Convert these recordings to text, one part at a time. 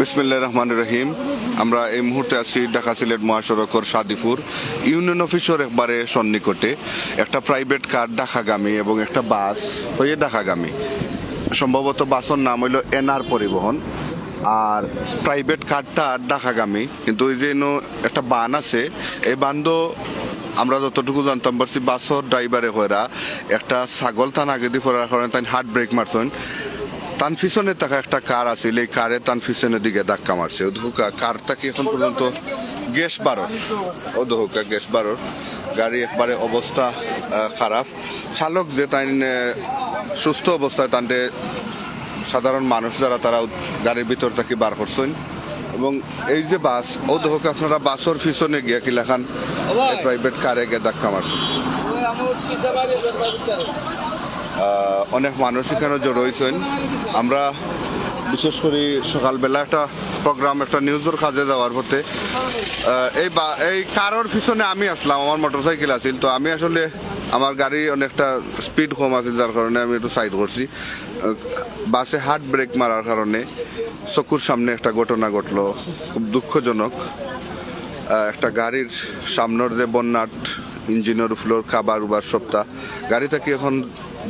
বিসমিল্লাহ রহমান রহিম। আমরা এই মুহূর্তে আছি ঢাকা সিলেট মহাসড়কর সাদিপুর ইউনিয়ন অফিসের একবারে সন্নিকটে। একটা প্রাইভেট কার ঢাকাগামী এবং একটা বাস হয়ে ঢাকাগামী। সম্ভবত বাসের নাম হইল এনআর পরিবহন। আর প্রাইভেট কারটা ঢাকাগামী। কিন্তু ওই যে একটা বান আছে, এই বান্দ আমরা যতটুকু জানতাম পারছি বাসর ড্রাইভারে হয়েরা একটা ছাগল তান আগে দিয়ে পড়ার কারণে তাই হার্ট ব্রেক মারছেন। তান পিছনে থাকা একটা কার আছিল এই কারে তান পিছনের দিকে ধাক্কা মারছে। ধোকা কারটা কি এখন পর্যন্ত গ্যাস বারোর? ও ধোকা গ্যাস বারোর। গাড়ি একবারে অবস্থা খারাপ। চালক যে তাই সুস্থ অবস্থায় তান্ডে সাধারণ মানুষ যারা তারা গাড়ির ভিতর থেকে বার করছেন। এবং এই যে বাস ও দেখো আপনারা বাসর পিছনে গিয়া কিলাখান প্রাইভেট কারে গিয়ে ধাক্কা মারছে আহ, অনেক মানুষ এখানে জড়ো হয়েছেন আমরা বিশেষ করে সকালবেলা একটা প্রোগ্রাম একটা নিউজের কাজে যাওয়ার পথে এই বা এই কারোর পিছনে আমি আসলাম, আমার মোটরসাইকেল আছিল। তো আমি আসলে আমার গাড়ি অনেকটা স্পিড কম আছে, যার কারণে আমি একটু সাইড করছি। বাসে হার্ট ব্রেক মারার কারণে চকুর সামনে একটা ঘটনা ঘটলো, খুব দুঃখজনক। একটা গাড়ির সামনের যে বন্যাট ইঞ্জিনের ফ্লোর খাবার, উবার, সপ্তাহ গাড়ি থেকে এখন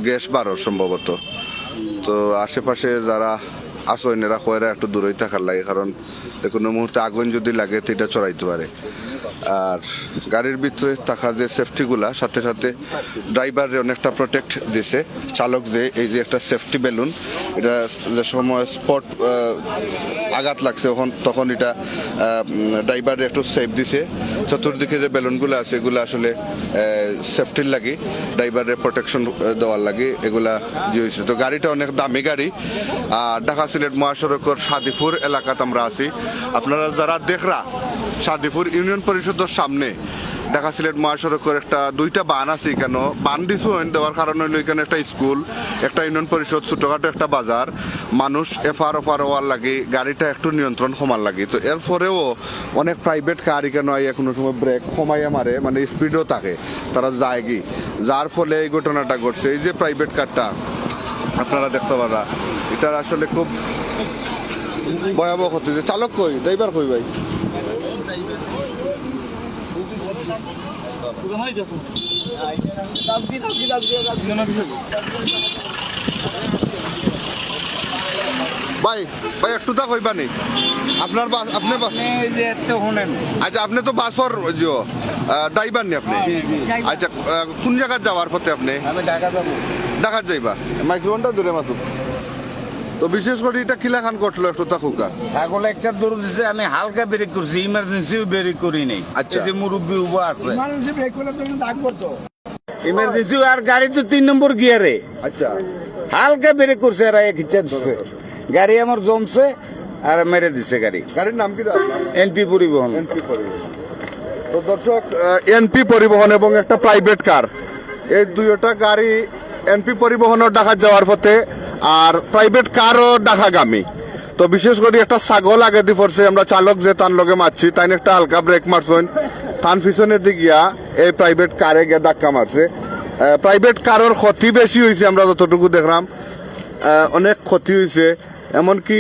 গ্যাস বাড়ার সম্ভবত। তো আশেপাশে যারা আসেন এরা কয়রা একটু দূরেই থাকার লাগে, কারণ কোনো মুহূর্তে আগুন যদি লাগে, তো এটা চড়াইতে পারে। আর গাড়ির ভিতরে থাকা যে সেফটিগুলা সাথে সাথে ড্রাইভারের অনেকটা প্রোটেক্ট দিছে। চালক যে, এই যে একটা সেফটি বেলুন এটা যে সময় স্পট আঘাত লাগছে তখন তখন এটা ড্রাইভার একটু সেফ দিছে। চতুর্দিকে যে বেলুনগুলো আছে, এগুলো আসলে সেফটির লাগে ড্রাইভারের প্রোটেকশন দেওয়ার লাগে, এগুলা হয়েছে তো গাড়িটা অনেক দামি গাড়ি। আর ঢাকা সিলেট মহাসড়কের সাদিপুর এলাকাতে আমরা আছি। আপনারা যারা দেখরা সাদিপুর ইউনিয়ন পরিষদের সামনে। ঢাকা সিলেট মহাসড়কের একটা দুইটা বান আছে এখানে। বান দিছু দেওয়ার কারণে হইল এখানে একটা স্কুল, একটা ইউনিয়ন পরিষদ, ছোটখাটো একটা বাজার। মানুষ এফার ওফার হওয়ার লাগে, গাড়িটা একটু নিয়ন্ত্রণ কমার লাগে। তো এরপরেও অনেক প্রাইভেট কার এখানে আইয়া কোনো সময় ব্রেক কমাইয়া মারে মানে স্পিডও থাকে, তারা যায় কি যার ফলে এই ঘটনাটা ঘটছে। এই যে প্রাইভেট কারটা আপনারা দেখতে পারা এটার আসলে খুব ভয়াবহ হয়েছে। চালক কই? ড্রাইভার কই ভাই? ভাই ভাই একটু তা কইবা নি। আপনার বাস আপনি বাস আচ্ছা আপনি তো বাসর যে ড্রাইভার নি আপনি? আচ্ছা কোন জায়গায় যাওয়ার পথে আপনি? আমি ঢাকা যাব। ঢাকার যাইবা। মাইক্রোফোনটা দূরে মাসুক তো বিশেষ করে এটা কিলাখান করল একটু তা খুকা। ছাগল একটা দৌড় দিছে আমি হালকা ব্রেক করছি ইমার্জেন্সিও ব্রেক করি নাই। আচ্ছা। যে মুরব্বী উভো আছে। ইমার্জেন্সি ব্রেক করলে তো দাগ পড়তো ইমার্জেন্সি আর গাড়ি তো তিন নম্বর গিয়ারে। আচ্ছা। হালকা ব্রেক করছে আর এক ইচ্ছা দিছে গাড়ি আমার জমছে আর মেরে দিছে গাড়ি। গাড়ির নাম কি এনপি পরিবহন। এনপি পরিবহন। তো দর্শক এনপি পরিবহন এবং একটা প্রাইভেট কার এই দুইটা গাড়ি এনপি পরিবহনের ঢাকা যাওয়ার পথে আর প্রাইভেট কারও ঢাকাগামী তো বিশেষ করে একটা ছাগল আগে দিয়ে পড়ছে, আমরা চালক যে তার লগে মারছি, তাই একটা হালকা ব্রেক মারছেন। তান পিছনের দিকে গিয়া এই প্রাইভেট কারে গিয়ে ধাক্কা মারছে। প্রাইভেট কারোর ক্ষতি বেশি হয়েছে, আমরা যতটুকু দেখলাম। অনেক ক্ষতি হয়েছে, এমনকি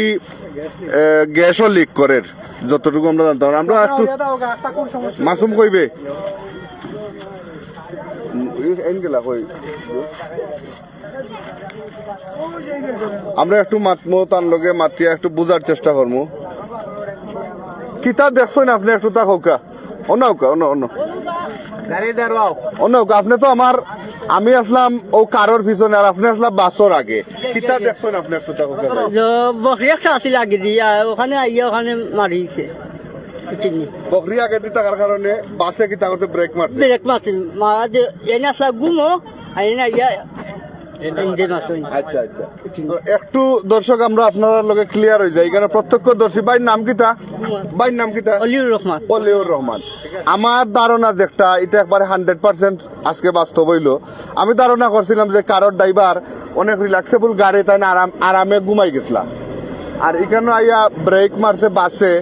গ্যাসও লিক করে, যতটুকু আমরা জানতাম। আমরা একটু মাসুম কইবে? আমরা একটু মাতমো তার লগে মাতিয়া একটু বুঝার চেষ্টা করব কিতাব দেখছেন আপনি? একটু তা হোকা অনৌকা অন অন গাড়ি আপনি তো আমার আমি আসলাম ও কারোর পিছনে আর আপনি আসলাম বাসর আগে। কিতাব দেখছেন আপনি একটু তা হোকা বকরি একটা আগে দিয়া ওখানে আইয়া ওখানে মারিছে বকরি আগে দিয়ে থাকার কারণে বাসে কিতা করতে ব্রেক মারছে ব্রেক মারছে মারা যে এনে আসলা গুমো আইনা আইয়া আচ্ছা আচ্ছা। একটু দর্শক আমরা আপনার লগে ক্লিয়ার হয়ে যাই। এখানে প্রত্যক্ষদর্শী ভাইয়ের নাম কিতা ভাইয়ের নাম কিতা অলিউর রহমান। অলিউর রহমান। আমার ধারণা যেটা এটা একবারে হান্ড্রেড পার্সেন্ট আজকে বাস্তব হইল। আমি ধারণা করছিলাম যে কারোর ড্রাইভার অনেক রিল্যাক্সেবল গাড়ি তাই না আরাম আরামে ঘুমাই গেছিলা। আর এখানে আইয়া ব্রেক মারছে বাসে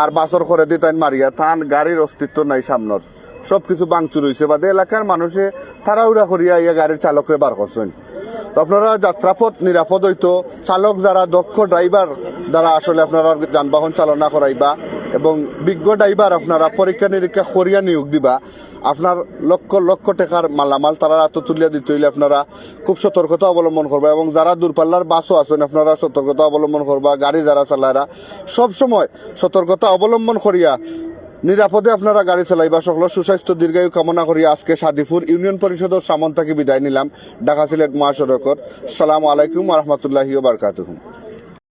আর বাসর করে দিয়ে তাই মারিয়া। থান গাড়ির অস্তিত্ব নাই সামনের। সব কিছু বাংচুর হয়েছে বাদে এলাকার মানুষে তাড়াহুড়া করিয়া ইয়া গাড়ির চালকরে বার করছেন। তো আপনারা যাত্রাপথ, নিরাপদ হইতো। চালক যারা দক্ষ ড্রাইভার দ্বারা আসলে আপনারা যানবাহন চালনা করাইবা এবং বিজ্ঞ ড্রাইভার আপনারা পরীক্ষা নিরীক্ষা করিয়া নিয়োগ দিবা, আপনার লক্ষ লক্ষ টাকার মালামাল তারা হাত তুলিয়া দিতে হইলে আপনারা খুব সতর্কতা অবলম্বন করবা এবং যারা দূরপাল্লার বাসও আছেন আপনারা সতর্কতা অবলম্বন করবা, গাড়ি যারা চালায়রা সব সময় সতর্কতা অবলম্বন করিয়া নিরাপদে আপনারা গাড়ি চালাইবা। সকল সুস্বাস্থ্য, দীর্ঘায়ু কামনা করি আজকে সাদিপুর ইউনিয়ন পরিষদের সামন বিদায় নিলাম। ঢাকা সিলেট মহাসড়কর। সালাম আলাইকুম আহমতুল্লাহ বারকাতুহুম